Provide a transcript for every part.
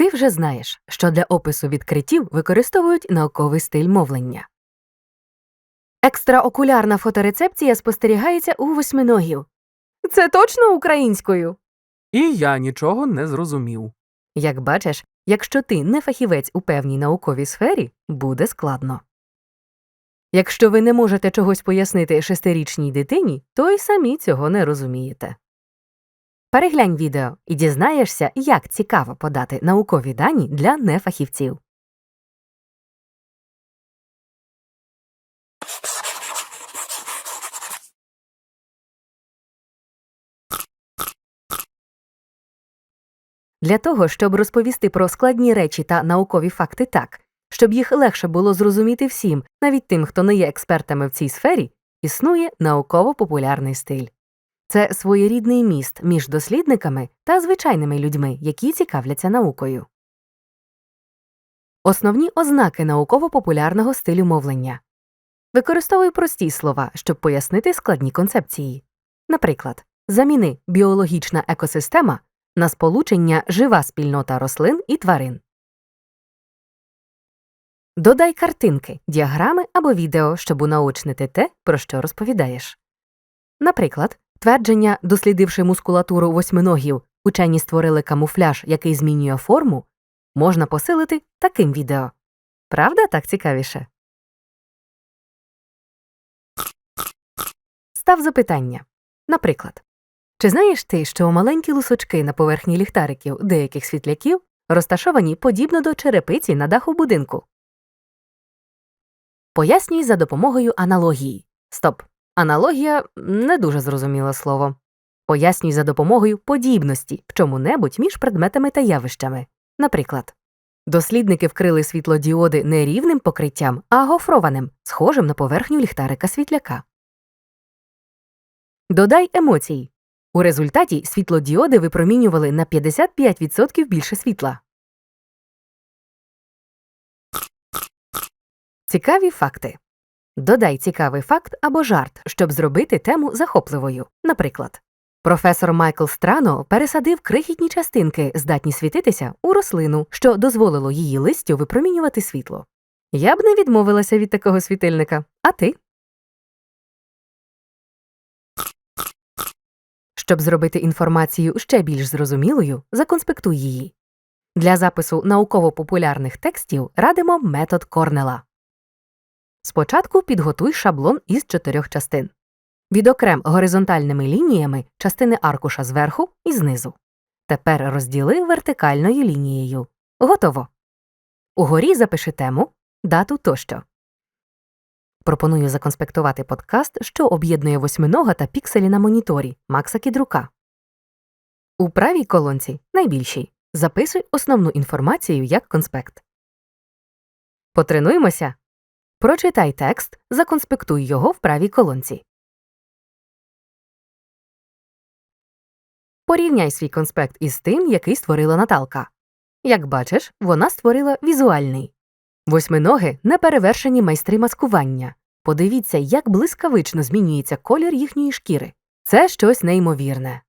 Ти вже знаєш, що для опису відкриттів використовують науковий стиль мовлення. Екстраокулярна фоторецепція спостерігається у восьминогів. Це точно українською. І я нічого не зрозумів. Як бачиш, якщо ти не фахівець у певній науковій сфері, буде складно. Якщо ви не можете чогось пояснити шестирічній дитині, то й самі цього не розумієте. Переглянь відео і дізнаєшся, як цікаво подати наукові дані для нефахівців. Для того, щоб розповісти про складні речі та наукові факти так, щоб їх легше було зрозуміти всім, навіть тим, хто не є експертами в цій сфері, існує науково-популярний стиль. Це своєрідний міст між дослідниками та звичайними людьми, які цікавляться наукою. Основні ознаки науково-популярного стилю мовлення використовуй прості слова, щоб пояснити складні концепції. Наприклад, заміни біологічна екосистема на сполучення жива спільнота рослин і тварин. Додай картинки, діаграми або відео, щоб унаочнити те, про що розповідаєш. Наприклад, твердження, дослідивши мускулатуру восьминогів, учені створили камуфляж, який змінює форму, можна посилити таким відео. Правда, так цікавіше? Став запитання. Наприклад, чи знаєш ти, що маленькі лусочки на поверхні ліхтариків деяких світляків розташовані подібно до черепиці на даху будинку? Пояснюй за допомогою аналогії. Стоп. Аналогія не дуже зрозуміле слово. Пояснюй за допомогою подібності в чому-небудь між предметами та явищами. Наприклад, дослідники вкрили світлодіоди не рівним покриттям, а гофрованим, схожим на поверхню ліхтарика світляка. Додай емоцій. У результаті світлодіоди випромінювали на 55% більше світла. Цікаві факти. Додай цікавий факт або жарт, щоб зробити тему захопливою. Наприклад, професор Майкл Страно пересадив крихітні частинки, здатні світитися, у рослину, що дозволило її листю випромінювати світло. Я б не відмовилася від такого світильника. А ти? Щоб зробити інформацію ще більш зрозумілою, законспектуй її. Для запису науково-популярних текстів радимо метод Корнела. Спочатку підготуй шаблон із чотирьох частин. Відокрем горизонтальними лініями частини аркуша зверху і знизу. Тепер розділи вертикальною лінією. Готово. Угорі запиши тему, дату тощо. Пропоную законспектувати подкаст, що об'єднує восьминога та пікселі на моніторі Макса Кідрука. У правій колонці найбільшій записуй основну інформацію як конспект. Потренуємося. Прочитай текст, законспектуй його в правій колонці. Порівняй свій конспект із тим, який створила Наталка. Як бачиш, вона створила візуальний. Восьминоги неперевершені майстри маскування. Подивіться, як блискавично змінюється колір їхньої шкіри. Це щось неймовірне.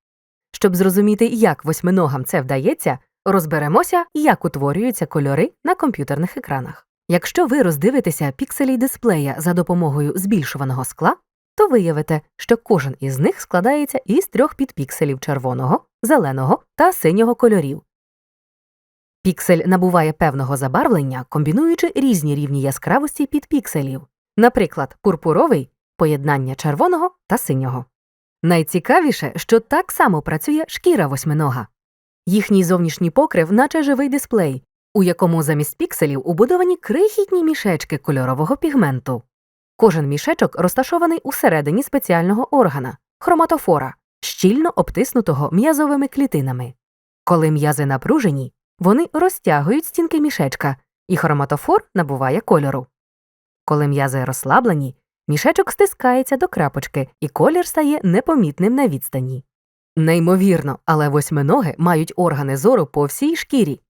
Щоб зрозуміти, як восьминогам це вдається, розберемося, як утворюються кольори на комп'ютерних екранах. Якщо ви роздивитеся пікселі дисплея за допомогою збільшуваного скла, то виявите, що кожен із них складається із трьох підпікселів червоного, зеленого та синього кольорів. Піксель набуває певного забарвлення, комбінуючи різні рівні яскравості підпікселів, наприклад, пурпуровий поєднання червоного та синього. Найцікавіше, що так само працює шкіра восьминога. Їхній зовнішній покрив, наче живий дисплей, у якому замість пікселів убудовані крихітні мішечки кольорового пігменту. Кожен мішечок розташований усередині спеціального органа хроматофора, щільно обтиснутого м'язовими клітинами. Коли м'язи напружені, вони розтягують стінки мішечка, і хроматофор набуває кольору. Коли м'язи розслаблені, мішечок стискається до крапочки, і колір стає непомітним на відстані. Неймовірно, але восьминоги мають органи зору по всій шкірі.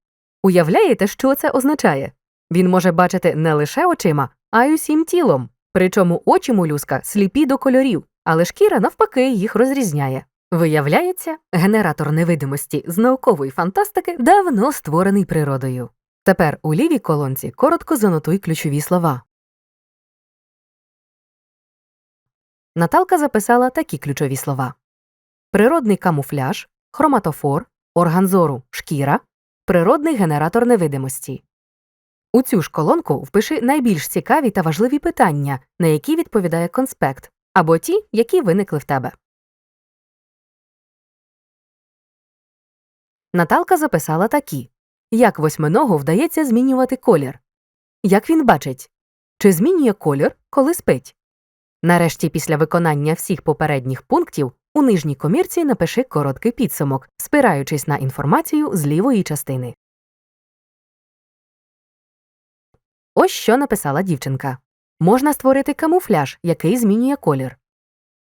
Уявляєте, що це означає? Він може бачити не лише очима, а й усім тілом. Причому очі молюска сліпі до кольорів, але шкіра навпаки їх розрізняє. Виявляється, генератор невидимості з наукової фантастики давно створений природою. Тепер у лівій колонці коротко занотуй ключові слова. Наталка записала такі ключові слова: природний камуфляж, хроматофор, орган зору, шкіра, природний генератор невидимості. У цю ж колонку впиши найбільш цікаві та важливі питання, на які відповідає конспект, або ті, які виникли в тебе. Наталка записала такі: Як восьминогу вдається змінювати колір? Як він бачить? Чи змінює колір, коли спить? Нарешті, після виконання всіх попередніх пунктів, у нижній комірці напиши короткий підсумок, спираючись на інформацію з лівої частини. Ось що написала дівчинка. Можна створити камуфляж, який змінює колір.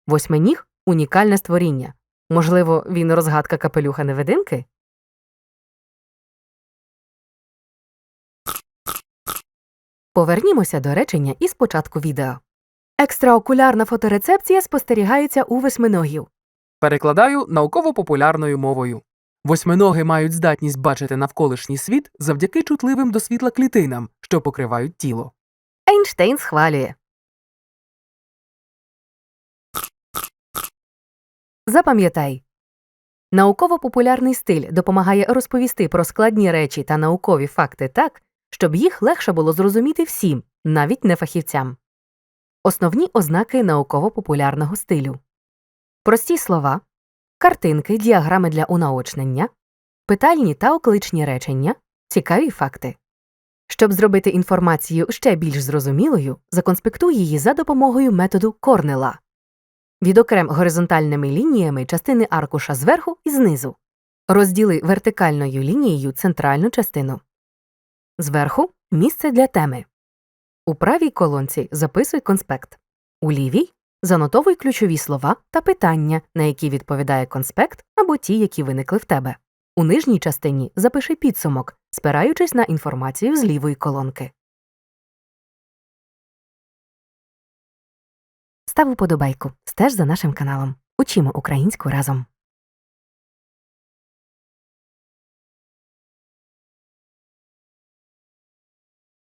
Восьминіг унікальне створіння. Можливо, він розгадка капелюха невидимки? Повернімося до речення із початку відео. Екстраокулярна фоторецепція спостерігається у восьминогів. Перекладаю науково-популярною мовою. Восьминоги мають здатність бачити навколишній світ завдяки чутливим до світла клітинам, що покривають тіло. Ейнштейн схвалює. Запам'ятай. Науково-популярний стиль допомагає розповісти про складні речі та наукові факти так, щоб їх легше було зрозуміти всім, навіть не фахівцям. Основні ознаки науково-популярного стилю прості слова, картинки, діаграми для унаочнення, питальні та окличні речення, цікаві факти. Щоб зробити інформацію ще більш зрозумілою, законспектуй її за допомогою методу Корнела. Відокрем горизонтальними лініями частини аркуша зверху і знизу. Розділи вертикальною лінією центральну частину. Зверху місце для теми. У правій колонці записуй конспект. У лівій занотовуй ключові слова та питання, на які відповідає конспект або ті, які виникли в тебе. У нижній частині запиши підсумок, спираючись на інформацію з лівої колонки. Став уподобайку. Стеж за нашим каналом. Учимо українську разом.